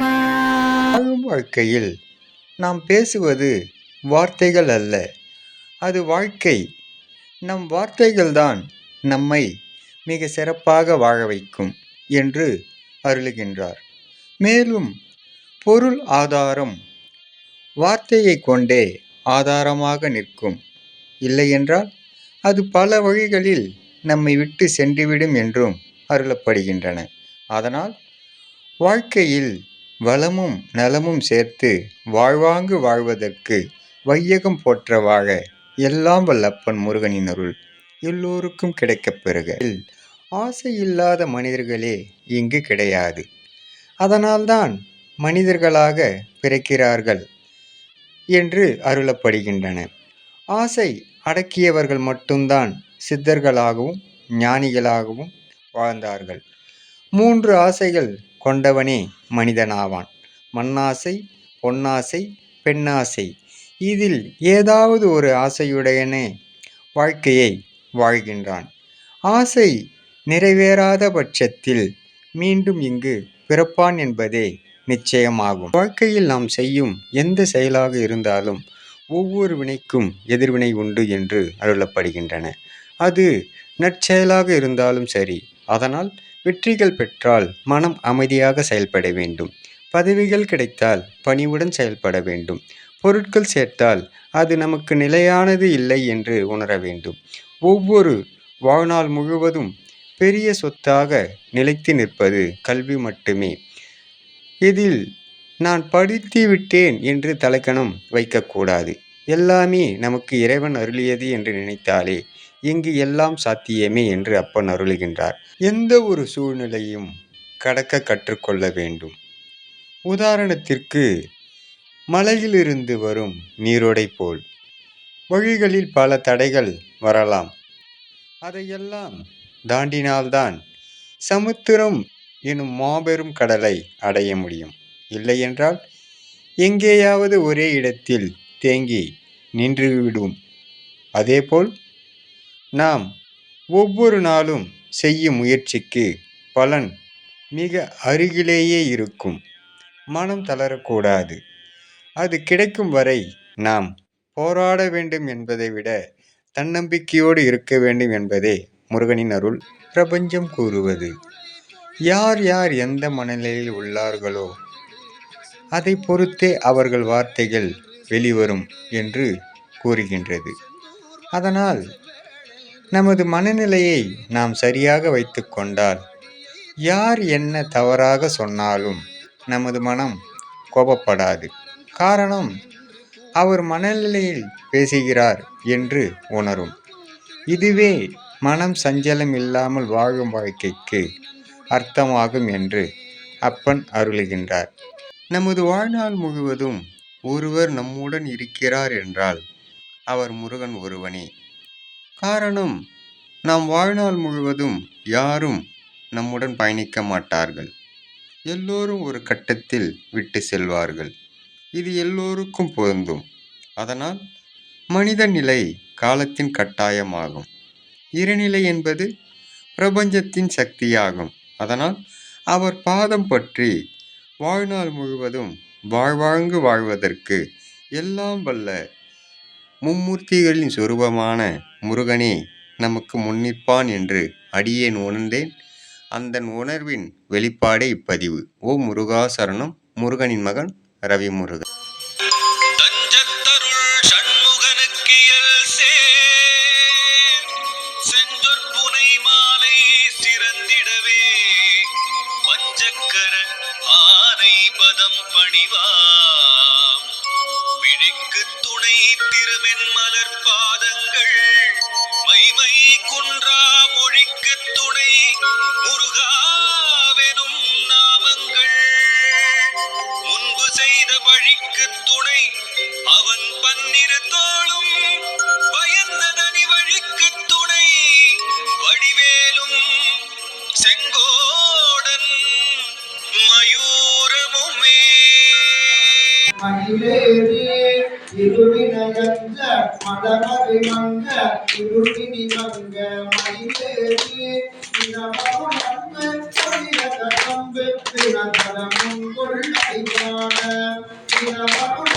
வாழும் வாழ்க்கையில் நாம் பேசுவது வார்த்தைகள் அல்ல. அது வாழ்க்கை. நம் வார்த்தைகள்தான் நம்மை மிக சிறப்பாக வாழ வைக்கும் என்று அருளுகின்றார். மேலும் பொருள் ஆதாரம் வார்த்தையை கொண்டே ஆதாரமாக நிற்கும். இல்லையென்றால் அது பல வழிகளில் நம்மை விட்டு சென்றுவிடும் என்றும் அருளப்படுகின்றன. அதனால் வாழ்க்கையில் வளமும் நலமும் சேர்த்து வாழ்வாங்கு வாழ்வதற்கு வையகம் போற்றவாக எல்லாம் வல்லப்பன் முருகனின் அருள் எல்லோருக்கும் கிடைக்கப் பெறுக. ஆசை இல்லாத மனிதர்களே இங்கு கிடையாது. அதனால்தான் மனிதர்களாக பிறக்கிறார்கள் என்று அருளப்படுகின்றன. ஆசை அடக்கியவர்கள் மட்டும்தான் சித்தர்களாகவும் ஞானிகளாகவும் வாழ்ந்தார்கள். மூன்று ஆசைகள் கொண்டவனே மனிதனாவான். மண்ணாசை பொன்னாசை பெண்ணாசை. இதில் ஏதாவது ஒரு ஆசையுடையனே வாழ்க்கையை வாழ்கின்றான். ஆசை நிறைவேறாத பட்சத்தில் மீண்டும் இங்கு பிறப்பான் என்பதே நிச்சயமாகும். வாழ்க்கையில் நாம் செய்யும் எந்த செயலாக இருந்தாலும் ஒவ்வொரு வினைக்கும் எதிர்வினை உண்டு என்று அருளப்படுகின்றன. அது நற்செயலாக இருந்தாலும் சரி அதனால் வெற்றிகள் பெற்றால் மனம் அமைதியாக செயல்பட வேண்டும். பதவிகள் கிடைத்தால் பணிவுடன் செயல்பட வேண்டும். பொருட்கள் சேர்த்தால் அது நமக்கு நிலையானது இல்லை என்று உணர வேண்டும். ஒவ்வொரு வாழ்நாள் முழுவதும் பெரிய சொத்தாக நிலைத்து நிற்பது கல்வி மட்டுமே. இதில் நான் படித்து விட்டேன் என்று தலைக்கணம் வைக்கக்கூடாது. எல்லாமே நமக்கு இறைவன் அருளியது என்று நினைத்தாலே இங்கு எல்லாம் சாத்தியமே என்று அப்பன் அருளுகின்றார். எந்த ஒரு சூழ்நிலையும் கடக்க கற்றுக்கொள்ள வேண்டும். உதாரணத்திற்கு மலையிலிருந்து வரும் நீரோடை போல். வழிகளில் பல தடைகள் வரலாம். அதையெல்லாம் தாண்டினால்தான் சமுத்திரம் எனும் மாபெரும் கடலை அடைய முடியும். இல்லையென்றால் எங்கேயாவது ஒரே இடத்தில் தேங்கி நின்றுவிடும். அதேபோல் நாம் ஒவ்வொரு நாளும் செய்யும் முயற்சிக்கு பலன் மிக அருகிலேயே இருக்கும். மனம் தளரக்கூடாது. அது கிடைக்கும் வரை நாம் போராட வேண்டும் என்பதை விட தன்னம்பிக்கையோடு இருக்க வேண்டும் என்பதே முருகனின் அருள். பிரபஞ்சம் கூறுவது. யார் யார் எந்த மனநிலையில் உள்ளார்களோ அதை பொறுத்தே அவர்கள் வார்த்தைகள் வெளிவரும் என்று கூறுகின்றது. அதனால் நமது மனநிலையை நாம் சரியாக வைத்து கொண்டால் யார் என்ன தவறாக சொன்னாலும் நமது மனம் கோபப்படாது. காரணம் அவர் மனநிலையில் பேசுகிறார் என்று உணரும். இதுவே மனம் சஞ்சலம் இல்லாமல் வாழும் வாழ்க்கைக்கு அர்த்தமாகும் என்று அப்பன் அருளுகின்றார். நமது வாழ்நாள் முழுவதும் ஒருவர் நம்முடன் இருக்கிறார் என்றால் அவர் முருகன் ஒருவனே. காரணம் நாம் வாழ்நாள் முழுவதும் யாரும் நம்முடன் பயணிக்க மாட்டார்கள். எல்லோரும் ஒரு கட்டத்தில் விட்டு செல்வார்கள். இது எல்லோருக்கும் பொருந்தும். அதனால் மனித நிலை காலத்தின் கட்டாயமாகும். இருநிலை என்பது பிரபஞ்சத்தின் சக்தியாகும். அதனால் அவர் பாதம் பற்றி வாழ்நாள் முழுவதும் வாழ்வாழ்ந்து வாழ்வதற்கு எல்லாம் வல்ல மும்மூர்த்திகளின் சொரூபமான முருகனே நமக்கு முன்னிற்பான் என்று அடியேன் உணர்ந்தேன். அந்த உணர்வின் வெளிப்பாடே இப்பதிவு. ஓ முருகா சரணம் முருகனின் மகன் ரவி முருகன் பதம் பணிவாம். விழிக்கு துணை திருமென் மலர் பாதங்கள் மைமை குன்றா மொழிக்கு துணை முருகாவெனும் நாமங்கள். முன்பு செய்த வழிக்கு துணை அவன் பன்னிரு தோளும். பயந்ததனி வழிக்கு துணை வடிவேலும் செங்கோடன் மயூர் மயிலேறி இருவினயஞ்ச மலரவை மங்க இருவினி மங்க. மயிலேறி இரவம் வந்து தினதரமும் கொள்ளடிவான தினமருள்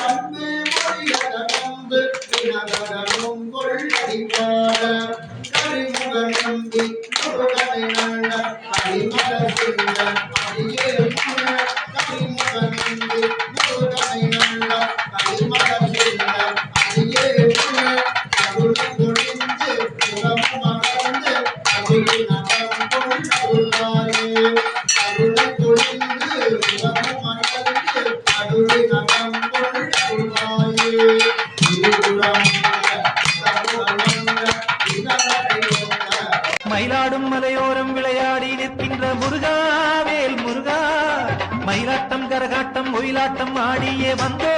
மயிலாட்டம் கரகாட்டம் ஒயிலாட்டம் ஆடியே வந்தோ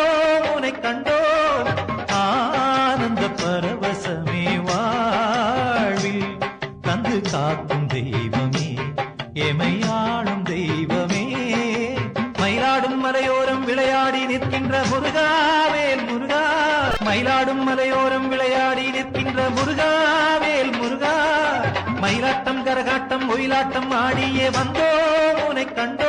உனை கண்டோ. ஆனந்த பரவசமே வாழ்வில் தந்து காக்கும் தெய்வமே எமையாளும் தெய்வமே. மயிலாடும் மலையோரம் விளையாடி நிற்கின்ற முருகாவேல் முருகா. மயிலாடும் மலையோரம் விளையாடி நிற்கின்ற முருகாவேல் முருகா. மயிலாட்டம் கரகாட்டம் ஒயிலாட்டம் ஆடியே வந்தோ உனை கண்டோ.